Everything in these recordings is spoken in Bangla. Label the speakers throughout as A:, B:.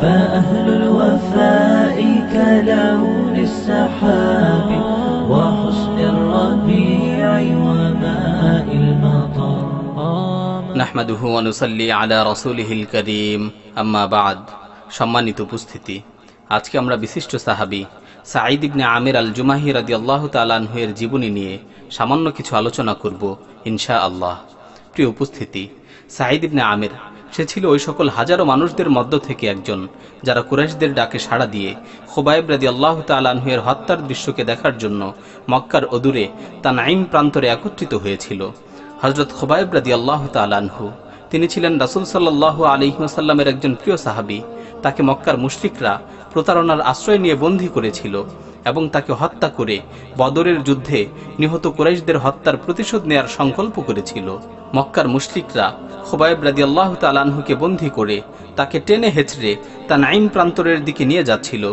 A: فأهل الوفاء كلون السحاب وحسن الربيع وماء المطر
B: নাহমাদুহু অনুসাল্লি আলা রসুলিহিল করিম আম্মা বাদ সম্মানিত উপস্থিতি আজকে আমরা বিশিষ্ট সাহাবি সাঈদ ইবনে আমির আল জুমাহি রাদি আল্লাহ তালানহুয়ের জীবনী নিয়ে সামান্য কিছু আলোচনা করব ইনশা আল্লাহ প্রিয় উপস্থিতি সাঈদ ইবনে আমির সে ছিল ওই সকল হাজারো মানুষদের মধ্য থেকে একজন, যারা কুরাইশদের ডাকে সাড়া দিয়ে খোবাইব রাজি আল্লাহ তালানহুয়ের হত্যার দৃশ্যকে দেখার জন্য মক্কার অদূরে তা নাইম প্রান্তরে একত্রিত হয়েছিল। হজরত খোবাইব রাজি আল্লাহ তালানহু তিনি ছিলেন রাসুল সাল্লাহ আলিহাসাল্লামের একজন প্রিয় সাহাবি। তাকে মক্কার মুশরিকরা প্রতারণার আশ্রয় নিয়ে বন্দী করেছিল এবং তাকে হত্যা করে বদরের যুদ্ধে নিহত কুরাইশদের হত্যার প্রতিশোধ নেয়ার সংকল্প করেছিল। মক্কার মুশরিকরা খোবায়েব রাজি আল্লাহ তালানহুকে বন্দী করে তাকে টেনে হেঁচড়ে তা নাইম প্রান্তরের দিকে নিয়ে যাচ্ছিল।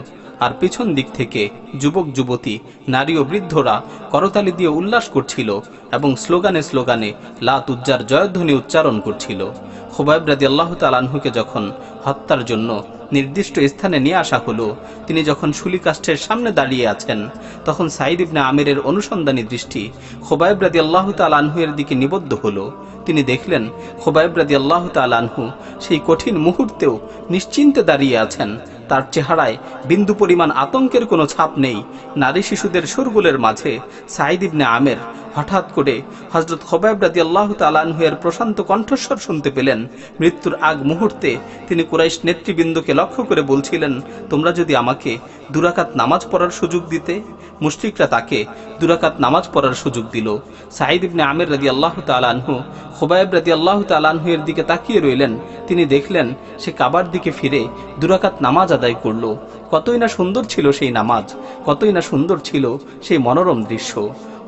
B: আর পিছন দিক থেকে যুবক, যুবতী, নারী ও বৃদ্ধরা করতালি দিয়ে উল্লাস করছিল এবং স্লোগানে স্লোগানে লাত উজ্জার জয়ধ্বনি উচ্চারণ করছিল। খুবাইব রাজি আল্লাহ তালানহুকে যখন হত্যার জন্য নির্দিষ্ট স্থানে নিয়ে আসা হলো, তিনি যখন শুলিকাষ্ঠের সামনে দাঁড়িয়ে আছেন, তখন সাইদ ইবনে আমিরের অনুসন্ধানী দৃষ্টি খোবাইব রাজি আল্লাহ তালানহুয়ের দিকে নিবদ্ধ হলো। তিনি দেখলেন খোবাইব রাজি আল্লাহ তালানহু সেই কঠিন মুহূর্তেও নিশ্চিন্তে দাঁড়িয়ে আছেন। তার চেহারায় বিন্দু পরিমাণ আতঙ্কের কোনো ছাপ নেই। নারী শিশুদের সুরগুলের মাঝে সাইদ ইবনে আমের হঠাৎ করে হজরত খোবাইব রাজি আল্লাহ তালানহুয়ের প্রশান্ত কণ্ঠস্বর শুনতে পেলেন। মৃত্যুর আগ মুহূর্তে তিনি কুরাইশ নেতৃবৃন্দকে লক্ষ্য করে বলছিলেন, তোমরা যদি আমাকে দুরাকাত নামাজ পড়ার সুযোগ দিতে? মুশরিকরা তাকে দুরাকাত নামাজ পড়ার সুযোগ দিল। সাইদ ইবনে আমের রাজি আল্লাহ তালানহু খোবাইব রাজি আল্লাহ তালানহুয়ের দিকে তাকিয়ে রইলেন। তিনি দেখলেন সে কাবার দিকে ফিরে দুরাকাত নামাজ আদায় করল। কতই না সুন্দর ছিল সেই নামাজ, কতই না সুন্দর ছিল সেই মনোরম দৃশ্য।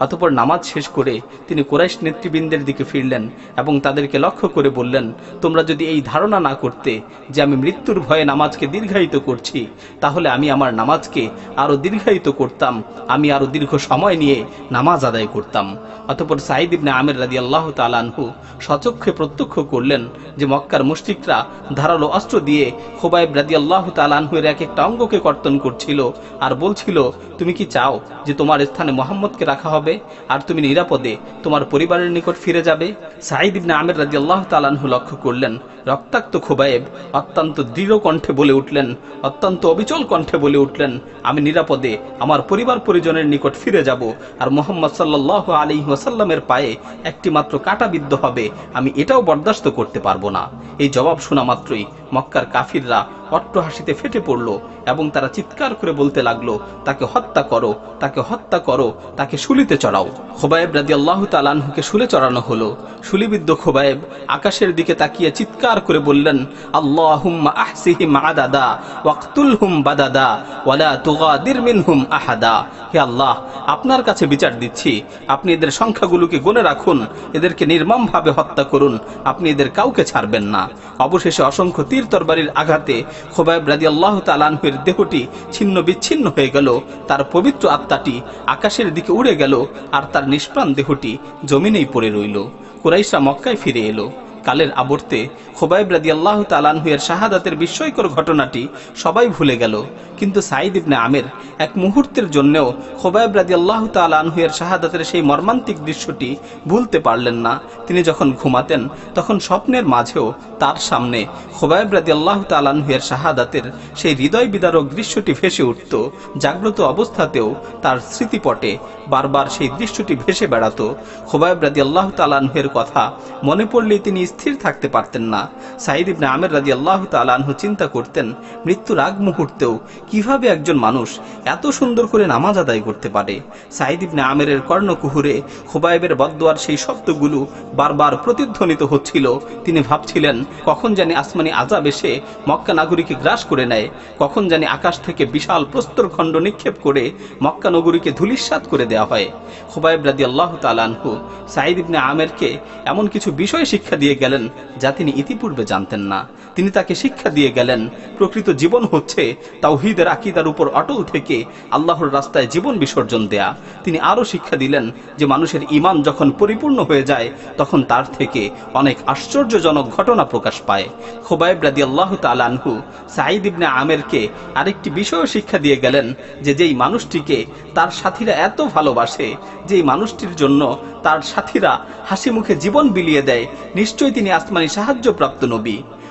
B: অতপর নামাজ শেষ করে তিনি কোরাইশ নেতৃবৃন্দের দিকে ফিরলেন এবং তাদেরকে লক্ষ্য করে বললেন, তোমরা যদি এই ধারণা না করতে যে আমি মৃত্যুর ভয়ে নামাজকে দীর্ঘায়িত করছি, তাহলে আমি আমার নামাজকে আরও দীর্ঘায়িত করতাম, আমি আরও দীর্ঘ সময় নিয়ে নামাজ আদায় করতাম। অতপর সাইদ ইবনে আমের রাজি আল্লাহ তালানহু সচক্ষে প্রত্যক্ষ করলেন যে মক্কার মুশরিকরা ধারালো অস্ত্র দিয়ে খোবাইব রাজি আল্লাহ তালানহুয়ের এক একটা অঙ্গকে কর্তন করছিল আর বলছিল, তুমি কি চাও যে তোমার স্থানে মোহাম্মদকে রাখা হবে? আর তুমি নিরাপদে তোমার পরিবারের নিকট ফিরে যাবে। সাইদ ইবনে আমের রাজি আল্লাহ তালানহু লক্ষ্য করলেন, রক্তাক্ত খোবায়েব অত্যন্ত দৃঢ় কণ্ঠে বলে উঠলেন, অত্যন্ত অবিচল কণ্ঠে বলে উঠলেন, আমি নিরাপদে আমার পরিবার পরিজনের নিকট ফিরে যাব, আর মোহাম্মদ সাল্লাহ আলী ওয়াসাল্লামের পায়ে একটি মাত্র কাটা বিদ্ধ হবে, আমি এটাও বরদাস্ত করতে পারব না। এই জবাব শোনা মাত্রই মক্কার কাফিররা অট্টহাসিতে ফেটে পড়ল এবং তারা চিৎকার করে বলতে লাগল, তাকে হত্যা করো, তাকে হত্যা করো, তাকে শুলিতে চড়াও। খোবায়েব রাজি আল্লাহ তালানহুকে শুলে চড়ানো হলো। শুলিবিদ্ধ খোবায়েব আকাশের দিকে তাকিয়ে চিৎকার করে বললেন, আল্লাহুম্মা আহসিহিম আদাদা, ওয়াকতুলহুম বাদাদা, ওয়ালা তুগাদির মিনহুম আহাদা। হে আল্লাহ, আপনার কাছে বিচার দিচ্ছি। আপনি এদের সংখ্যাগুলোকে গনে রাখুন, এদেরকে নির্মমভাবে হত্যা করুন। আপনি এদের কাউকে ছাড়বেন না। অবশেষে অসংখ্য তীর তরবারির আঘাতে খোবাইব রাজি আল্লাহ তালানহের দেহটি ছিন্ন বিচ্ছিন্ন হয়ে গেল, তার পবিত্র আত্মাটি আকাশের দিকে উড়ে গেল, আর তার নিষ্প্রাণ দেহটি জমিনেই পড়ে রইল। কুরাইশা মক্কায় ফিরে এলো। কালের আবর্তে খোবাইব রাদি আল্লাহ তালানহুয়ের শাহাদাতের বিস্ময়কর ঘটনাটি সবাই ভুলে গেল। কিন্তু সাইদ ইবনে আমের এক মুহূর্তের জন্যেও খোবাইব রাদি আল্লাহ তালানহুয়ের শাহাদাতের সেই মর্মান্তিক দৃশ্যটি ভুলতে পারলেন না। তিনি যখন ঘুমাতেন, তখন স্বপ্নের মাঝেও তার সামনে খোবাইব রাদি আল্লাহ তালানহুয়ের শাহাদাতের সেই হৃদয় বিদারক দৃশ্যটি ভেসে উঠত। জাগ্রত অবস্থাতেও তার স্মৃতিপটে বারবার সেই দৃশ্যটি ভেসে বেড়াতো। খোবাইব রাদি আল্লাহ তালানহুয়ের কথা মনে পড়লেই তিনি স্থির থাকতে পারতেন না। সাইদ ইবনে আমের রাজি আল্লাহ তালানহু চিন্তা করতেন, মৃত্যুর আগ মুহূর্তেও কীভাবে একজন মানুষ এত সুন্দর করে নামাজ আদায় করতে পারে? সাইদ ইবনে আমেরের কর্ণকুহুরে খুবাইবের বদোয়ার সেই শব্দগুলো বারবার প্রতিধ্বনিত হচ্ছিল। তিনি ভাবছিলেন, কখন জানি আসমানি আজাব এসে মক্কা নাগরীকে গ্রাস করে নেয়, কখন জানি আকাশ থেকে বিশাল প্রস্তরখণ্ড নিক্ষেপ করে মক্কা নগরীকে ধুলিস্বাত করে দেওয়া হয়। খুবাইব রাদি আল্লাহ তালানহু সাইদ ইবনে আমেরকে এমন কিছু বিষয় শিক্ষা দিয়ে গেলেন, যা তিনি ইতিপূর্বে জানতেন না। তিনি তাকে শিক্ষা দিয়ে গেলেন, প্রকৃত জীবন হচ্ছে তাওহিদের আকিদার উপর অটল থেকে আল্লাহর রাস্তায় জীবন বিসর্জন দেয়া। তিনি আরও শিক্ষা দিলেন যে মানুষের ইমান যখন পরিপূর্ণ হয়ে যায়, তখন তার থেকে অনেক আশ্চর্যজনক ঘটনা প্রকাশ পায়। খোবাইব রাদি আল্লাহ তালানহু সাইদ ইবনে আমেরকে আরেকটি বিষয় শিক্ষা দিয়ে গেলেন যে যেই মানুষটিকে তার সাথীরা এত ভালোবাসে, যেই মানুষটির জন্য তার সাথীরা হাসি মুখে জীবন বিলিয়ে দেয়, নিশ্চয়ই তিনি আসমানি সাহায্যপ্রাপ্ত নবী।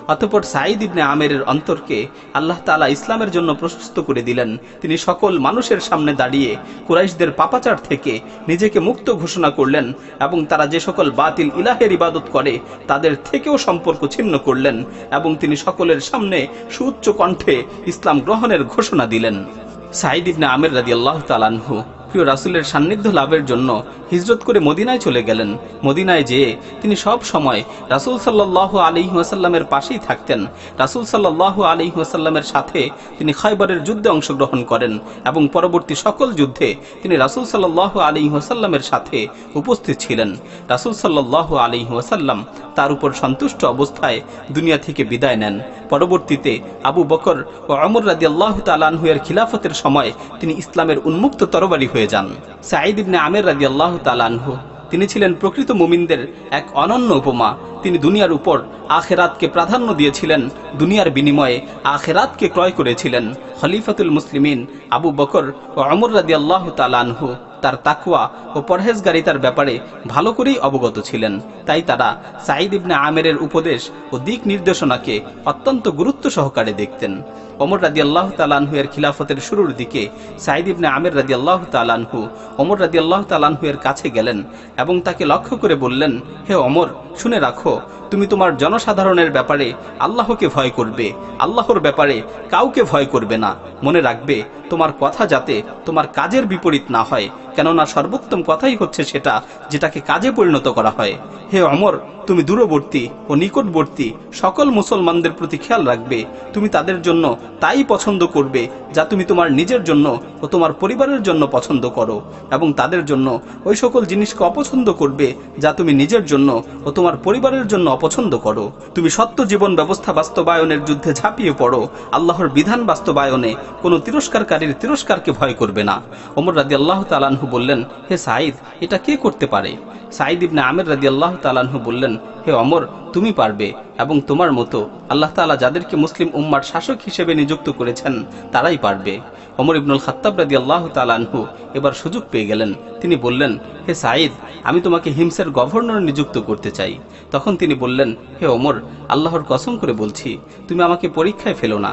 B: অতপর সাঈদ ইবনে আমেরের অন্তরকে আল্লাহ তালা ইসলামের জন্য প্রশস্ত করে দিলেন। তিনি সকল মানুষের সামনে দাঁড়িয়ে কুরাইশদের পাপাচার থেকে নিজেকে মুক্ত ঘোষণা করলেন এবং তারা যে সকল বাতিল ইলাহের ইবাদত করে, তাদের থেকেও সম্পর্ক ছিন্ন করলেন এবং তিনি সকলের সামনে সুউচ্চ কণ্ঠে ইসলাম গ্রহণের ঘোষণা দিলেন। সাঈদ ইবনে আমের রাজি আল্লাহ তালানহু প্রিয় রাসুলের সান্নিধ্য লাভের জন্য হিজরত করে মদিনায় চলে গেলেন। মদিনায় যেয়ে তিনি সব সময় রাসুল সাল্লাহ আলী ওয়াসাল্লামের পাশেই থাকতেন। রাসুল সাল্লাহ আলী ওয়াসাল্লামের সাথে তিনি খয়বরের যুদ্ধে অংশগ্রহণ করেন এবং পরবর্তী সকল যুদ্ধে তিনি রাসুল সাল্লাহ আলী ওয়াসাল্লামের সাথে উপস্থিত ছিলেন। রাসুল সাল্লাহ আলী ওয়াসাল্লাম তার উপর সন্তুষ্ট অবস্থায় দুনিয়া থেকে বিদায় নেন। পরবর্তীতে আবু বকর ও অমর রাজি আল্লাহ তালানহুয়ের খিলাফতের সময় তিনি ইসলামের উন্মুক্ত তরবারি হয়ে যান। সাঈদ ইবনে আমের রাজি আল্লাহ তালানহু তিনি ছিলেন প্রকৃত মুমিনদের এক অনন্য উপমা। তিনি দুনিয়ার উপর আখেরাতকে প্রাধান্য দিয়েছিলেন, দুনিয়ার বিনিময়ে আখেরাতকে ক্রয় করেছিলেন। খলিফাতুল মুসলিমিন আবু বকর ও অমর রাজি আল্লাহ তালানহু তার তাকুয়া ও পরহেজগারিতার ব্যাপারে ভালো করেই অবগত ছিলেন। তাই তারা সাঈদ ইবনে আমেরের উপদেশ ও দিক নির্দেশনাকে অত্যন্ত গুরুত্ব সহকারে দেখতেন। অমর রাদি আল্লাহ তালানহু এর খিলাফতের শুরুর দিকে সাঈদ ইবনে আমের রাদি আল্লাহ তালানহু অমর রাদি আল্লাহ তালানহু এর কাছে গেলেন এবং তাকে লক্ষ্য করে বললেন, হে অমর শুনে রাখো, তুমি তোমার জনসাধারণের ব্যাপারে আল্লাহকে ভয় করবে। আল্লাহর ব্যাপারে কাউকে ভয় করবে না। মনে রাখবে, তোমার কথা যাতে তোমার কাজের বিপরীত না হয়। কেননা সর্বোত্তম কথাই হচ্ছে সেটা, যেটাকে কাজে পরিণত করা হয়। হে অমর, তুমি দূরবর্তী ও নিকটবর্তী সকল মুসলমানদের প্রতি খেয়াল রাখবে। তুমি তাদের জন্য তাই পছন্দ করবে, যা তুমি তোমার নিজের জন্য ও তোমার পরিবারের জন্য পছন্দ করো। এবং তাদের জন্য ওই সকল জিনিসকে অপছন্দ করবে, যা তুমি নিজের জন্য ও তোমার পরিবারের জন্য অপছন্দ করো। তুমি সত্য জীবন ব্যবস্থা বাস্তবায়নের যুদ্ধে ঝাঁপিয়ে পড়ো। আল্লাহর বিধান বাস্তবায়নে কোনো তিরস্কারকারীর তিরস্কারকে ভয় করবে না। ওমর রাজি আল্লাহ তালানহু বললেন, হে সাঈদ, এটা কে করতে পারে? সাঈদ ইবনে আমের রাজি আল্লাহ তালানহু বললেন, হে অমর, তুমি পারবে। এবং তোমার মতো আল্লাহ তালা যাদেরকে মুসলিম উম্মার শাসক হিসেবে নিযুক্ত করেছেন, তারাই পারবে। অমর ইবনুল খাত্তাব রাদি আল্লাহ তালানহু এবার সুযোগ পেয়ে গেলেন। তিনি বললেন, হে সাঈদ, আমি তোমাকে হিমসের গভর্নর নিযুক্ত করতে চাই। তখন তিনি বললেন, হে ওমর, আল্লাহর কসম করে বলছি, তুমি আমাকে পরীক্ষায় ফেলো না।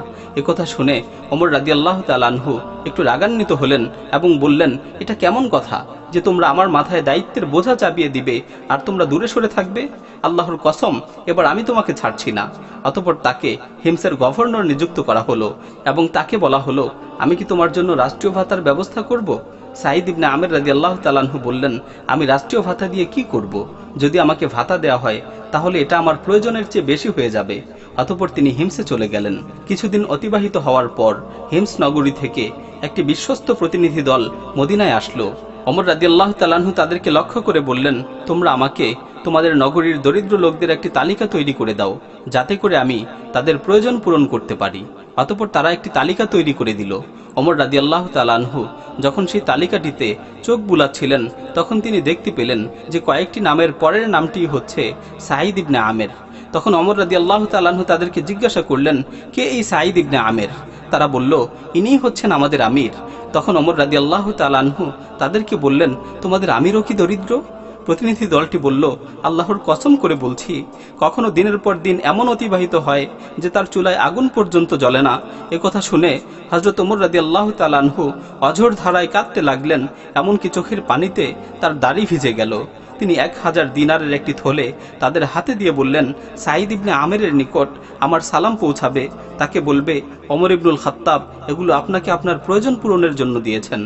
B: কথা শুনে ওমর রাজি আল্লাহ তালানহু একটু রাগান্বিত হলেন এবং বললেন, এটা কেমন কথা? যে তোমরা আমার মাথায় দায়িত্বের বোঝা চাপিয়ে দিবে আর তোমরা দূরে সরে থাকবে? আল্লাহর কসম, এবার আমি তোমাকে ছাড়ছি না। অতপর তাকে হিমসের গভর্নর নিযুক্ত করা হলো এবং তাকে বলা হলো, আমি কি তোমার জন্য রাষ্ট্রীয় ভাতার ব্যবস্থা করব? সাঈদ ইবনে আমের রাজি আল্লাহ তালাহু বললেন, আমি রাষ্ট্রীয় ভাতা দিয়ে কি করব। যদি আমাকে ভাতা দেওয়া হয়, তাহলে এটা আমার প্রয়োজনের চেয়ে বেশি হয়ে যাবে। অতপর তিনি হিমসে চলে গেলেন। কিছুদিন অতিবাহিত হওয়ার পর হিমস নগরী থেকে একটি বিশ্বস্ত প্রতিনিধি দল মদিনায় আসলো। অমর রাজি আল্লাহ তালাহু তাদেরকে লক্ষ্য করে বললেন, তোমরা আমাকে তোমাদের নগরীর দরিদ্র লোকদের একটি তালিকা তৈরি করে দাও, যাতে করে আমি তাদের প্রয়োজন পূরণ করতে পারি। অতপর তারা একটি তালিকা তৈরি করে দিল। অমর রাজি আল্লাহ তালানহু যখন সেই তালিকাটিতে চোখ বুলাচ্ছিলেন, তখন তিনি দেখতে পেলেন যে কয়েকটি নামের পরের নামটি হচ্ছে সাঈদ ইবনে আমের। তখন অমর রাজি আল্লাহ তালাহু তাদেরকে জিজ্ঞাসা করলেন, কে এই সাঈদ ইবনে আমের? তারা বলল, ইনিই হচ্ছেন আমাদের আমির। তখন অমর রাজি আল্লাহ তালানহু তাদেরকে বললেন, তোমাদের আমিরও কি দরিদ্র? প্রতিনিধি দলটি বলল, আল্লাহর কসম করে বলছি, কখনো দিনের পর দিন এমন অতিবাহিত হয় যে তার চুলায় আগুন পর্যন্ত জ্বলে না। কথা শুনে হজরত উমর রাদি আল্লাহ তালানহু অঝোর ধারায় কাঁদতে লাগলেন, এমনকি চোখের পানিতে তার দাড়ি ভিজে গেল। তিনি এক হাজার দিনারের একটি থলে তাদের হাতে দিয়ে বললেন, সাঈদ ইবনে আমেরের নিকট আমার সালাম পৌঁছাবে। তাকে বলবে অমর ইবনুল খাত্তাব, এগুলো আপনাকে আপনার প্রয়োজন পূরণের জন্য দিয়েছেন।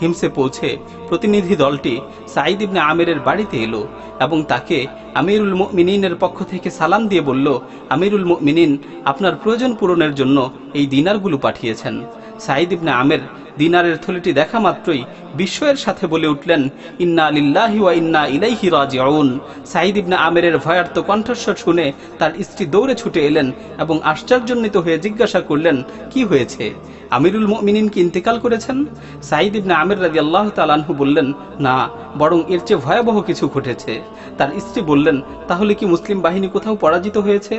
B: হিমসে পৌঁছে প্রতিনিধি দলটি সাঈদ ইবনে আমেরের বাড়িতে এলো এবং তাকে আমিরুল মিনিনের পক্ষ থেকে সালাম দিয়ে বলল, আমিরুল মিনিন আপনার প্রয়োজন পূরণের জন্য এই দিনারগুলো পাঠিয়েছেন। সাঈদ ইবনে আমের দিনারের থলিটি দেখা মাত্রই বিস্ময়ের সাথে বলে উঠলেন, ইন্না লিল্লাহি ওয়া ইন্না ইলাইহি রাজিউন। সাঈদ ইবনে আমেরের ভয়ার্ত কণ্ঠস্বর শুনে তার স্ত্রী দৌড়ে ছুটে এলেন এবং আশ্চর্যান্বিত হয়ে জিজ্ঞাসা করলেন, কি হয়েছে? আমিরুল মুমিনিন কি ইন্তেকাল করেছেন? সাঈদ ইবনে আমির রাজি আল্লাহ তালানহু বললেন, না, বরং এর চেয়ে ভয়াবহ কিছু ঘটেছে। তার স্ত্রী বললেন, তাহলে কি মুসলিম বাহিনী কোথাও পরাজিত হয়েছে?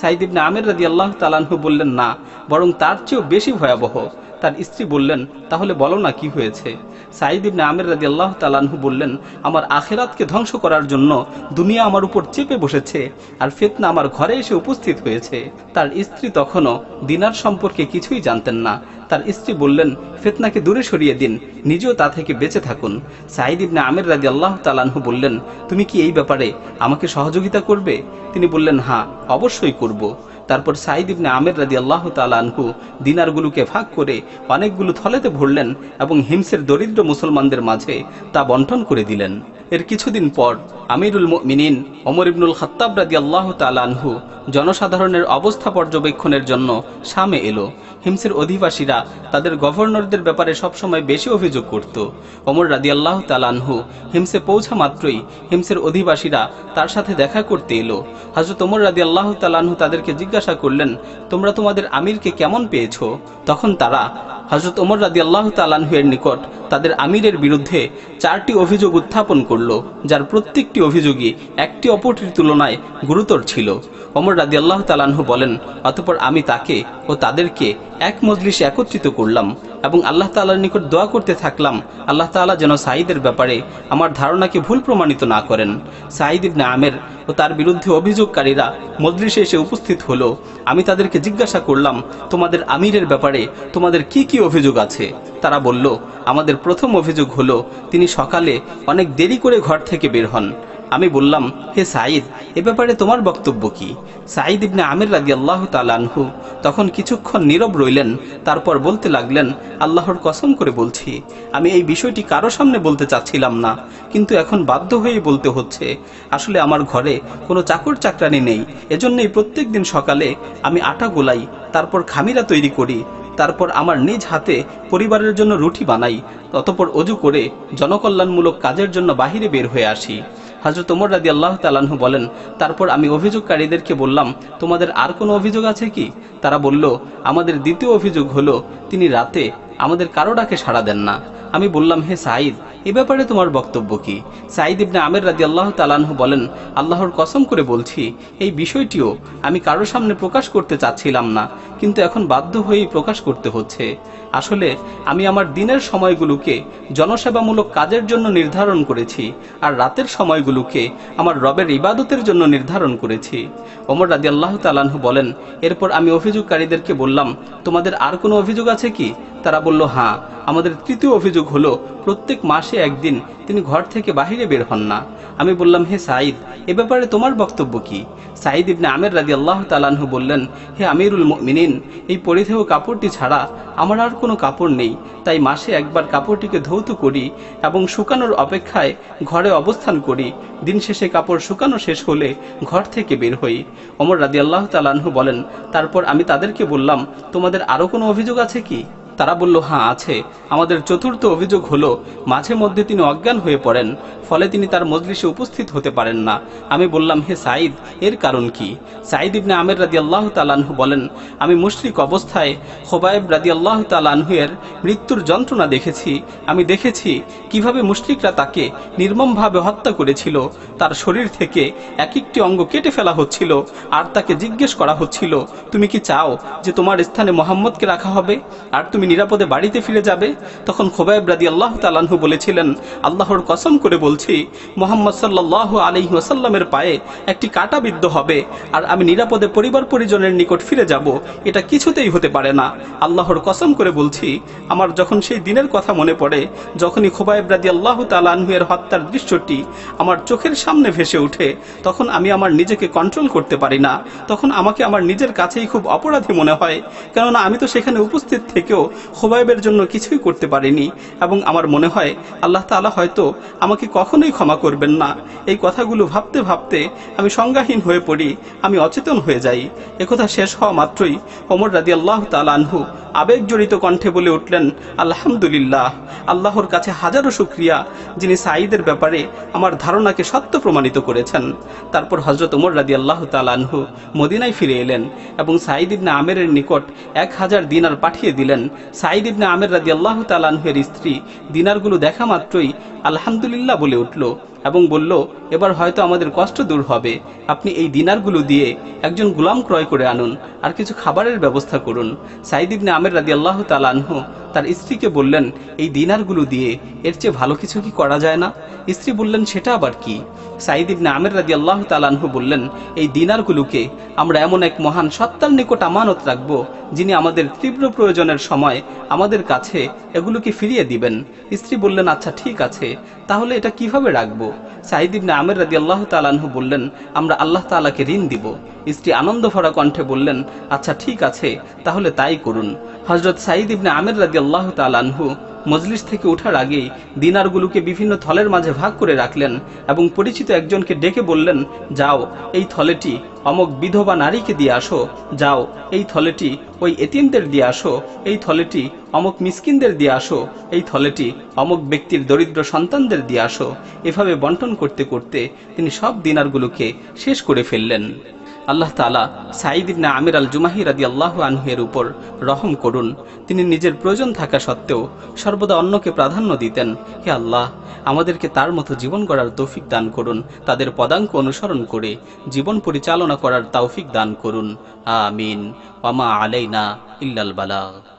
B: সাঈদ ইবনে আমির রাজি আল্লাহ তালানহু বললেন, না, বরং তার চেয়েও বেশি ভয়াবহ। তার স্ত্রী বললেন, তাহলে বলো না কি হয়েছে? সাঈদ ইবনে আমির রাজি আল্লাহ তালানহু বললেন, আমার আখেরাতকে ধ্বংস করার জন্য দুনিয়া আমার উপর চেপে বসেছে আর ফেতনা আমার ঘরে এসে উপস্থিত হয়েছে। তার স্ত্রী তখনও দিনার সম্পর্কে কিছুই জানতেন না। তার স্ত্রী বললেন, ফেতনাকে দূরে সরিয়ে দিন, নিজেও তা থেকে বেঁচে থাকুন। সাঈদ ইবনে আমির রাজি আল্লাহ তালানহু বললেন, তুমি কি এই ব্যাপারে আমাকে সহযোগিতা করবে? তিনি বললেন হ্যাঁ অবশ্যই করব। তারপর সাঈদ ইবনে আমের রাদি আল্লাহ তালানহু দিনারগুলোকে ভাগ করে অনেকগুলো থলেতে ভরলেন এবং হিমসের দরিদ্র মুসলমানদের মাঝে তা বন্টন করে দিলেন। এর কিছুদিন পর আমিরুল মিনিন ওমর ইবনুল খত্তাব রাদি আল্লাহ তালানহু জনসাধারণের অবস্থা পর্যবেক্ষণের জন্য সামে এলো। হিমসের অধিবাসীরা তাদের গভর্নরদের ব্যাপারে সবসময় বেশি অভিযোগ করত। ওমর রাদি আল্লাহ তালানহু হিমসে পৌঁছা মাত্রই হিমসের অধিবাসীরা তার সাথে দেখা করতে এলো। হজরত ওমর রাদি আল্লাহ তালানহু তাদেরকে জিজ্ঞাসা করলেন, তোমরা তোমাদের আমিরকে কেমন পেয়েছ? তখন তারা হজরত ওমর রাদি আল্লাহ তালানহু এর নিকট তাদের আমিরের বিরুদ্ধে চারটি অভিযোগ উত্থাপন করল, যার প্রত্যেকটি অভিযোগই একটি অপরটির তুলনায় গুরুতর ছিল। অমর রাদি আল্লাহ তালানহু বলেন, অতপর আমি তাকে ও তাদেরকে এক মজলিসে একত্রিত করলাম এবং আল্লাহ তালার নিকট দোয়া করতে থাকলাম। আল্লাহ তালা যেন সাঈদের ব্যাপারে আমার ধারণাকে ভুল প্রমাণিত না করেন। সাঈদ ইবনে আমের ও তার বিরুদ্ধে অভিযোগকারীরা মজলিসে এসে উপস্থিত হলো। আমি তাদেরকে জিজ্ঞাসা করলাম, তোমাদের আমিরের ব্যাপারে তোমাদের কি কি অভিযোগ আছে? তারা বলল, আমাদের প্রথম অভিযোগ হলো, তিনি সকালে অনেক দেরি করে ঘর থেকে বের হন। আমি বললাম, হে সাঈদ, এ ব্যাপারে তোমার বক্তব্য কি? সাঈদ ইবনে আমির রাজি আল্লাহ তালানহু তখন কিছুক্ষণ নীরব রইলেন, তারপর বলতে লাগলেন, আল্লাহর কসম করে বলছি, আমি এই বিষয়টি কারও সামনে বলতে চাচ্ছিলাম না, কিন্তু এখন বাধ্য হয়েই বলতে হচ্ছে, আসলে আমার ঘরে কোনো চাকর চাকরানি নেই, এজন্যই প্রত্যেক দিন সকালে আমি আটা গোলাই, তারপর খামিরা তৈরি করি, তারপর আমার নিজ হাতে পরিবারের জন্য রুটি বানাই, অতপর অজু করে জনকল্যাণমূলক কাজের জন্য বাহিরে বের হয়ে আসি। হজরত ওমর রাদি আল্লাহ তালাহু বলেন, তারপর আমি অভিযোগকারীদেরকে বললাম, তোমাদের আর কোনো অভিযোগ আছে কি? তারা বলল, আমাদের দ্বিতীয় অভিযোগ হলো, তিনি রাতে আমাদের কারও ডাকে সাড়া দেন না। আমি বললাম, হে সাঈদ, এ ব্যাপারে তোমার বক্তব্য কি? সাঈদ ইবনে আমের রাজি আল্লাহ তালানহু বলেন, আল্লাহর কসম করে বলছি, এই বিষয়টিও আমি কারোর সামনে প্রকাশ করতে চাচ্ছিলাম না, কিন্তু এখন বাধ্য হয়েই প্রকাশ করতে হচ্ছে। আসলে আমি আমার দিনের সময়গুলোকে জনসেবামূলক কাজের জন্য নির্ধারণ করেছি আর রাতের সময়গুলোকে আমার রবের ইবাদতের জন্য নির্ধারণ করেছি। ওমর রাজি আল্লাহ তালানহু বলেন, এরপর আমি অভিযোগকারীদেরকে বললাম, তোমাদের আর কোনো অভিযোগ আছে কি? তারা বলল হ্যাঁ আমাদের তৃতীয় অভিযোগ হলো, প্রত্যেক মাসে একদিন তিনি ঘর থেকে বাহিরে বের হন না। আমি বললাম, হে সাঈদ, এ ব্যাপারে তোমার বক্তব্য কি? সাঈদ ইবনে আমের রাজি আল্লাহ তালানহু বললেন, হে আমিরুল মিনিন এই পরিধেয় কাপড়টি ছাড়া আমার আর কোনো কাপড় নেই। তাই মাসে একবার কাপড়টিকে ধৌত করি এবং শুকানোর অপেক্ষায় ঘরে অবস্থান করি। দিন শেষে কাপড় শুকানো শেষ হলে ঘর থেকে বের হই। অমর রাজি আল্লাহ তালাহু বলেন, তারপর আমি তাদেরকে বললাম, তোমাদের আরও কোনো অভিযোগ আছে কি? তারা বলল হ্যাঁ আছে। আমাদের চতুর্থ অভিযোগ হলো, মাঝে মধ্যে তিনি অজ্ঞান হয়ে পড়েন, ফলে তিনি তার মজলিসে উপস্থিত হতে পারেন না। আমি বললাম, হে সাঈদ, এর কারণ কি? সাঈদ ইবনে আমের রাদি আল্লাহ তালানহু বলেন, আমি মুশরিক অবস্থায় খোবায়েব রাদি আল্লাহ তালানহু মৃত্যুর যন্ত্রণা দেখেছি। আমি দেখেছি কীভাবে মুশরিকরা তাকে নির্মমভাবে হত্যা করেছিল। তার শরীর থেকে এক একটি অঙ্গ কেটে ফেলা হচ্ছিল আর তাকে জিজ্ঞেস করা হচ্ছিল, তুমি কি চাও যে তোমার স্থানে মোহাম্মদকে রাখা হবে? আর তুমি তুমি নিরাপদে বাড়িতে ফিরে যাবে, তখন খোবাইব রাদি আল্লাহ তালাহু বলেছিলেন, আল্লাহর কসম করে বলছি, মোহাম্মদ সাল্লাহ আলি ওয়াসাল্লামের পায়ে একটি কাটা বিদ্ধ হবে, আর আমি নিরাপদে পরিবার পরিজনের নিকট ফিরে যাব, এটা কিছুতেই হতে পারে না। আল্লাহর কসম করে বলছি, আমার যখন সেই দিনের কথা মনে পড়ে, যখনই খোবাইব রাদি আল্লাহ তালাহুয়ের হত্যার দৃশ্যটি আমার চোখের সামনে ভেসে ওঠে, তখন আমি আমার নিজেকে কন্ট্রোল করতে পারি না, তখন আমাকে আমার নিজের কাছেই খুব অপরাধী মনে হয়, কেননা আমি তো সেখানে উপস্থিত থেকেও খোবাইবের জন্য কিছুই করতে পারিনি এবং আমার মনে হয় আল্লাহ তাআলা হয়তো আমাকে কখনোই ক্ষমা করবেন না। এই কথাগুলো ভাবতে ভাবতে আমি সংজ্ঞাহীন হয়ে পড়ি, আমি অচেতন হয়ে যাই। একথা শেষ হওয়া মাত্রই ওমর রাদি আল্লাহ তালানহু আবেগজড়িত কণ্ঠে বলে উঠলেন, আলহামদুলিল্লাহ, আল্লাহর কাছে হাজারো শুক্রিয়া যিনি সাঈদের ব্যাপারে আমার ধারণাকে সত্য প্রমাণিত করেছেন। তারপর হজরত ওমর রাদি আল্লাহ তালানহু মদিনায় ফিরে এলেন এবং সাঈদ ইবনে আমেরের নিকট এক হাজার দিনার পাঠিয়ে দিলেন সাঈদ ইবনে আমের রাজি আল্লাহ তালানহের স্ত্রী দিনারগুলো দেখা মাত্রই আলহামদুলিল্লাহ বলে উঠল এবং বলল, এবার হয়তো আমাদের কষ্ট দূর হবে। আপনি এই দিনারগুলো দিয়ে একজন গোলাম ক্রয় করে আনুন আর কিছু খাবারের ব্যবস্থা করুন। সাইদ ইবনে আমের রাদি আল্লাহ তালানহু তার স্ত্রীকে বললেন, এই দিনারগুলো দিয়ে এর চেয়ে ভালো কিছু কি করা যায় না? স্ত্রী বললেন, সেটা আবার কি? সাইদ ইবনে আমের রাদি আল্লাহ তালানহু বললেন, এই দিনারগুলোকে আমরা এমন এক মহান সত্তার নিকট আমানত রাখব যিনি আমাদের তীব্র প্রয়োজনের সময় আমাদের কাছে এগুলোকে ফিরিয়ে দিবেন। স্ত্রী বললেন আচ্ছা ঠিক আছে। তাহলে এটা কীভাবে রাখব? সাঈদ ইবনে আমের রাদি আল্লাহ তালাহু বললেন, আমরা আল্লাহ তালাকে ঋণ দিব। স্ত্রী আনন্দ ভরা কণ্ঠে বললেন আচ্ছা ঠিক আছে, তাহলে তাই করুন। হজরত সাঈদ ইবনে আমের রাদি আল্লাহ তালানহু মজলিস থেকে ওঠার আগেই দিনারগুলোকে বিভিন্ন থলের মাঝে ভাগ করে রাখলেন এবং পরিচিত একজনকে ডেকে বললেন, যাও, এই থলেটি অমক বিধবা নারীকে দিয়ে আসো, যাও, এই থলেটি ওই এতিমদের দিয়ে আসো, এই থলেটি অমক মিসকিনদের দিয়ে আসো, এই থলেটি অমক ব্যক্তির দরিদ্র সন্তানদের দিয়ে আসো। এভাবে বন্টন করতে করতে তিনি সব দিনারগুলোকে শেষ করে ফেললেন। আল্লাহ তালা সাঈদ ইবনা আমির আল জুমাহি রাদি আল্লাহ আনহের উপর রহম করুন। তিনি নিজের প্রয়োজন থাকা সত্ত্বেও সর্বদা অন্যকে প্রাধান্য দিতেন। হে আল্লাহ, আমাদেরকে তার মতো জীবন গড়ার তৌফিক দান করুন। তাদের পদাঙ্ক অনুসরণ করে জীবন পরিচালনা করার তৌফিক দান করুন। আমিন। ওয়ামা আলাইনা ইল্লাল বালাগ।